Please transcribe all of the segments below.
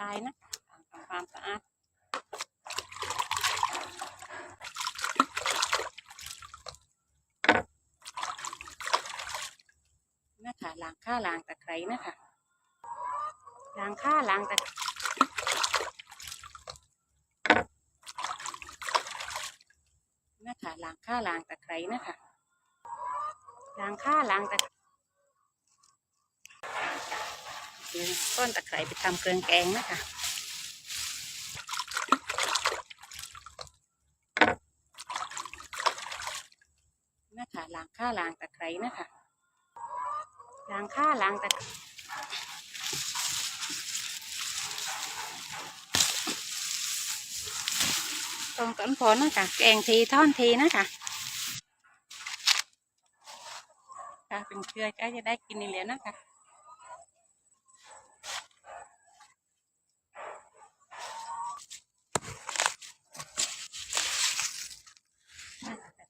ชายนะทำความสะอาดนะคะล้างข้าล้างตะไคร้นะคะล้างข้าล้างตะนะคะล้างข้าล้างตะไคร้นะคะล้างข้าล้างตะ ซื้อต้นตะไคร้ไปทำเครื่องแกงนะคะนะคะล้างข้าล้างตะไคร้นะคะล้างข้าล้างตะตรงต้นผลนะคะแกงทีท่อนทีนะคะค่ะเป็นเครือก็จะได้กินในเหรียญนะคะ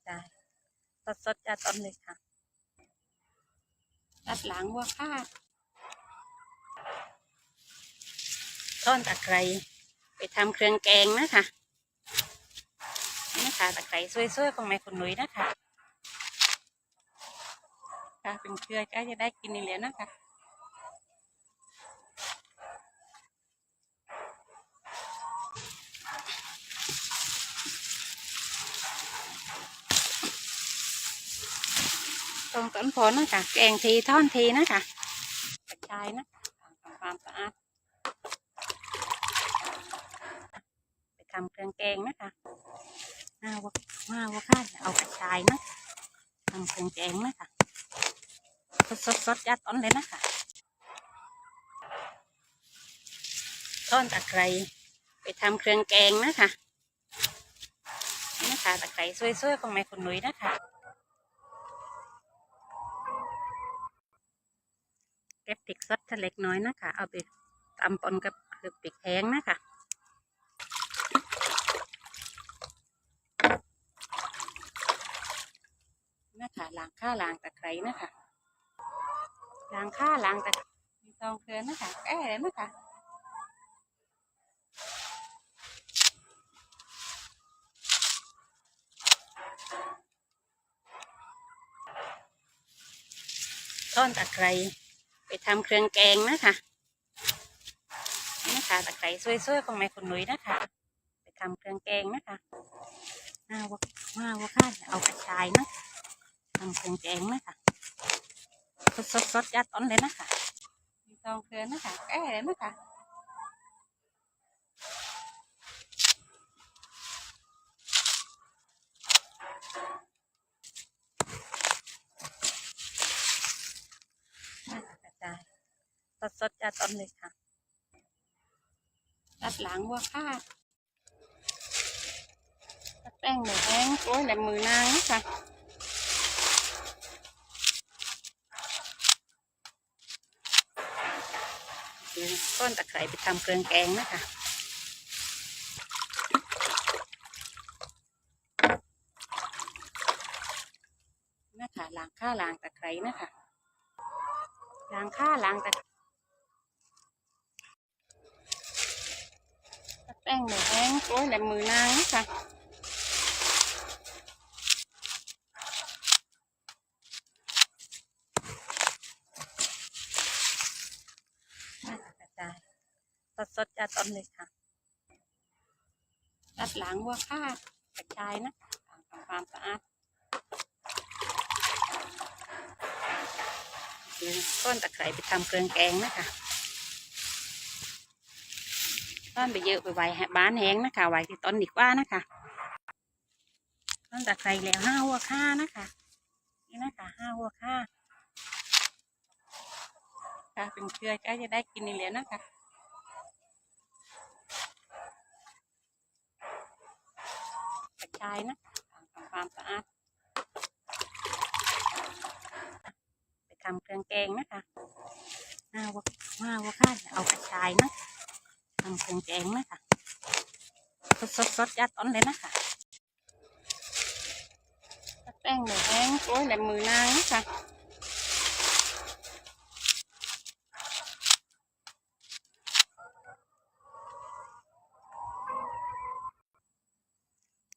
จาย สดสดๆจะต้นเลยค่ะ ตัดหลังวัวข้าท่อนตะไคร้ไปทำเครื่องแกงนะคะนี่นะคะตะไคร้สวยๆของแม่คุณหนุ่ยนะคะค่ะเป็นเครือก็จะได้กินในเหรียญนะคะ ตรงต้นผลนะคะแกงทีท่อนทีนะคะกระชายนะคะทำความสะอาดไปทำเครื่องแกงนะคะหน้าว่าหน้าว่าข้าเอากระชายนะทำเครื่องแกงนะคะสดสดยัดต้นเลยนะคะท่อนตะไคร้ไปทำเครื่องแกงนะคะนะคะตะไคร้สวยๆของแม่คุณนุ่ยนะคะ ก็บพริกสดทะเล็กน้อยนะคะ เอาไปตำปนกับคือพริกแห้งนะคะนะคะล้างข้าล้างตะไคร้นะคะล้างข้าล้างตะมีตองเครือนนะคะแก้เลยนะคะท่อนตะไคร้ ไปทำเครื่องแกงนะคะนี่นะคะตะไคร้สวยๆของแม่คุณหนุ่ยนะคะ ไปทำเครื่องแกงนะคะหน้าว่าหน้าว่าข้าเอากระชายนะทำเครื่องแกงนะคะสดๆสดยัดต้นเลยนะคะมีซองเครื่อนนะคะแก้เลยนะคะกระจาย สดๆยัดต้นเลยค่ะตัดหลังวัวข้าตัดแป้งหมูแห้งโรยแหลมมือนางนะคะต้นตะไคร้ไปทำเครื่องแกงนะคะนะคะล้างข้าล้างตะไคร้นะคะล้างข้าล้างตะตัด แป้งหมูแห้งโรยแหลมมือนางนะคะนะคะกระจายสดๆจะต้นเลยค่ะตัดหลังวัวข้ากระจายนะทำความสะอาดซื้อต้นตะไคร้ไปทำเครื่องแกงนะคะ ต้นไปเยอะไปไว้บ้านแห้งนะคะไว้ที่ต้นดีกว่านะคะต้นตะไคร้แล้วห้าหัวข้านะคะนี่นะคะห้าหัวข้าค่ะเป็นเครือก็จะได้กินในเหรียญนะคะกระชายนะความสะอาดไปทำเครื่องแกงนะคะห้าว่าหน้าว่าข้าเอากระชายนะ งเคงแกงนะคะสดสดยัดต้นเลยนะคะแป้งหมูแห้งโรยแหลมมือนางนะคะ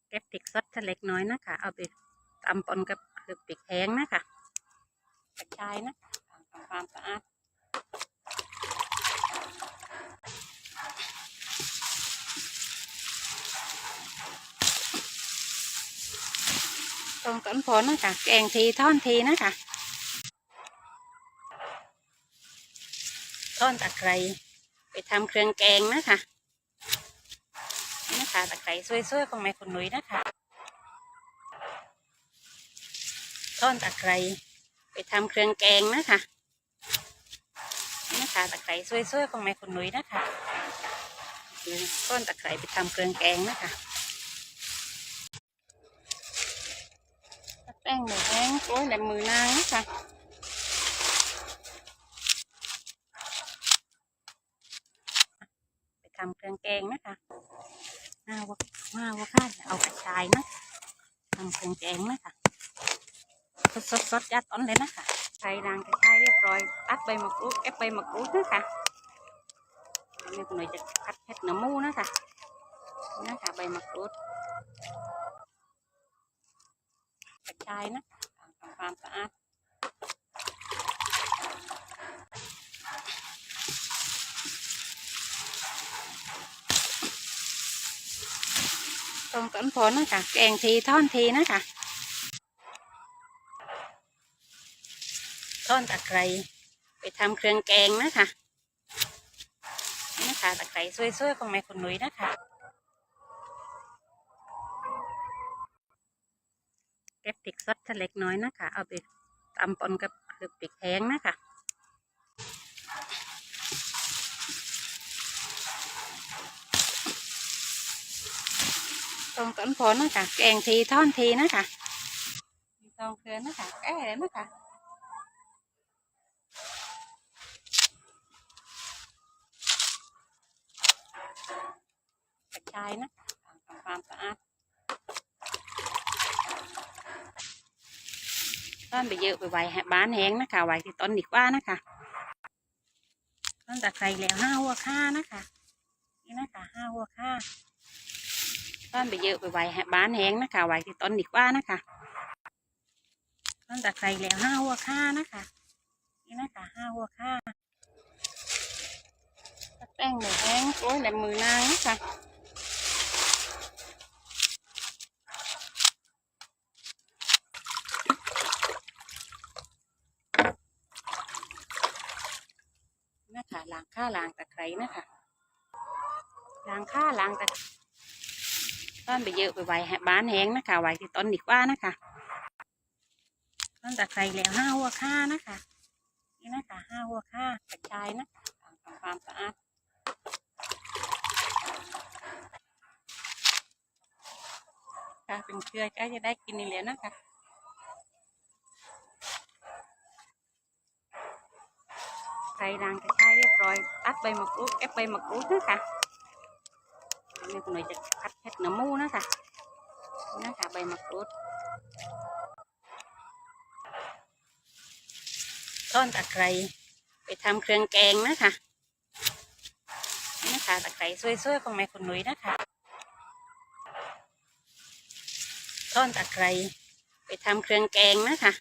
เก็บติกสดเล็กน้อยนะคะ เอาไปตำปนกับคือปีกแห้งนะคะกระจายนะความสะอาด ตรงต้นผลนะคะแกงทีท่อนทีนะคะท่อนตะไคร้ไปทำเครื่องแกงนะคะนี่นะคะตะไคร้สวยๆของแม่คุณหนุ่ยนะคะท่อนตะไคร้ไปทำเครื่องแกงนะคะนี่นะคะตะไคร้สวยๆของแม่คุณหนุ่ยนะคะนี่ต้นตะไคร้ไปทำเครื่องแกงนะคะ แป้ งหมูแห้งโอ้ยแหลมมือนางนะคะไปทำเครื่องแกงนะคะหน้าว่าหน้าว่าข้าเอากระชายนะทำเครื่องแกงนะคะสดสดสดๆยัดต้นเลยนะคะใช้รางกระชายเรียบร้อยตัดใบมะกรูดเก็บใบมะกรูดนะคะนี่คุณหน่อยจะคัดเห็ดเนื้อมูนะคะนะคะใบมะกรูด กระชายนะคะทำความสะอาดตรงต้นผลนะคะแกงทีท่อนทีนะคะท่อนตะไคร้ไปทำเครื่องแกงนะคะนี่นะคะตะไคร้สวยๆของแม่คุณนุ่ยนะคะ เก็ บพริกสดเล็กน้อยนะคะ เอาไปตำปนกับคือพริกแห้งนะคะตรงต้นผลนะคะแกงทีท่อนทีนะคะมีตองเครือนนะคะแก่เลยนะคะกระชายนะความสะอาด ต้นไปเยอะไปไว้บ้านแห้งนะคะไว้ที่ต้นดีกว่านะคะต้นตะไคร้แล้วห้าหัวค่านะคะ นี่นะคะห้าหัวค่าต้นไปเยอะไปไว้บ้านแห้งนะคะไว้ที่ต้นดีกว่านะคะต้นตะไคร้แล้วห้าหัวค่านะคะ นี่นะคะห้าหัวค่าแป้งหมูแห้งโอ้ยแหลมมือนางนะคะ นะคะล้างข้าล้างตะไคร้นะคะล้างข้าล้างตะต้นไปเยอะไปไว้บ้านแห้งนะคะไว้ที่ต้นดีกว่านะคะต้นตะไคร้แล้วห้าหัวค่านะคะนี่นะคะห้าหัวค่ากระชายนะคะทำความสะอาดค่ะเป็นเครือก็จะได้กินนี่แล้วนะคะ ส่รางกระชายเรียบร้อยตัดใบมะกรูดเก็บใบมะกรูดนะคะนี่คุณหน่อยจะคัดเห็ดเนื้อหมูนะคะนี่นะคะใบมะกรูดต้นตะไคร้ไปทำเครื่องแกงนะคะนี่นะคะตะไคร้สวยๆของแม่คุณหนุ่ยนะคะต้นตะไคร้ไปทำเครื่องแกงนะคะ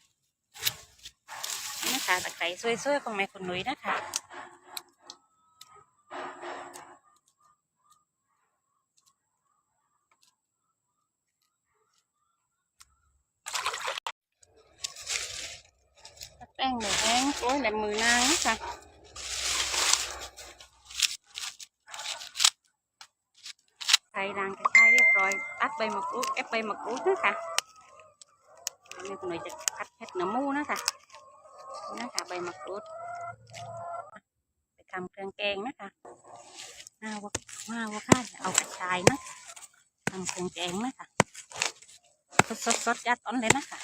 นะคะตะไคร้สวยๆของแม่คุณนุ่ยนะคะแป้งหมูแห้งโอ้ยแหลมมือนางนะคะใส่รางกระชายเรียบร้อย ตัดใบมะกรูดเก็บใบมะกรูดนะคะนี่คุณหน่อยจะคัดเห็ดเนื้อมูนะคะ นี่ะคะ ใบมะกรูด ไปทำเครื่องแกงนะคะหน้าว่าหน้าว่าข้าเอากระชายนะทำเครื่องแกงนะคะสดสดสดยัดต้นเลยนะคะ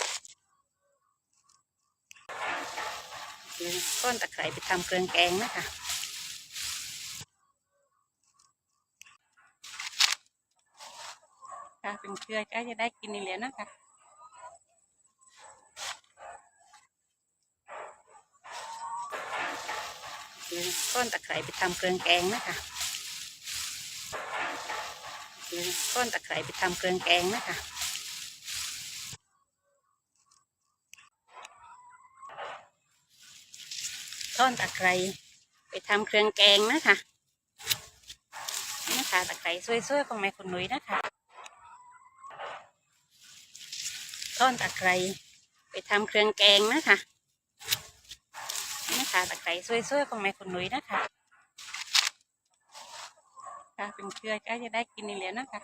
ต้นตะไคร้ไปทำเครื่องแกงนะคะค่ะเป็นเครือก็จะได้กินนี่แล้วนะคะ นะก้อนตะไคร้ไปทำเครื่องแกงนะคะนะก้อนตะไคร้ไปทำเครื่องแกงนะคะก้อนตะไคร้ไปทำเครื่องแกงนะคะนี่ค่ะตะไคร้สวยๆของแม่คุณนุ้ยนะคะก้อนตะไคร้ไปทำเครื่องแกงนะคะ คะตะไคร้สวยๆของแม่คุณนุ้ยนะคะ ค่ะเป็นเครือก็จะได้กินนี่แล้วนะคะ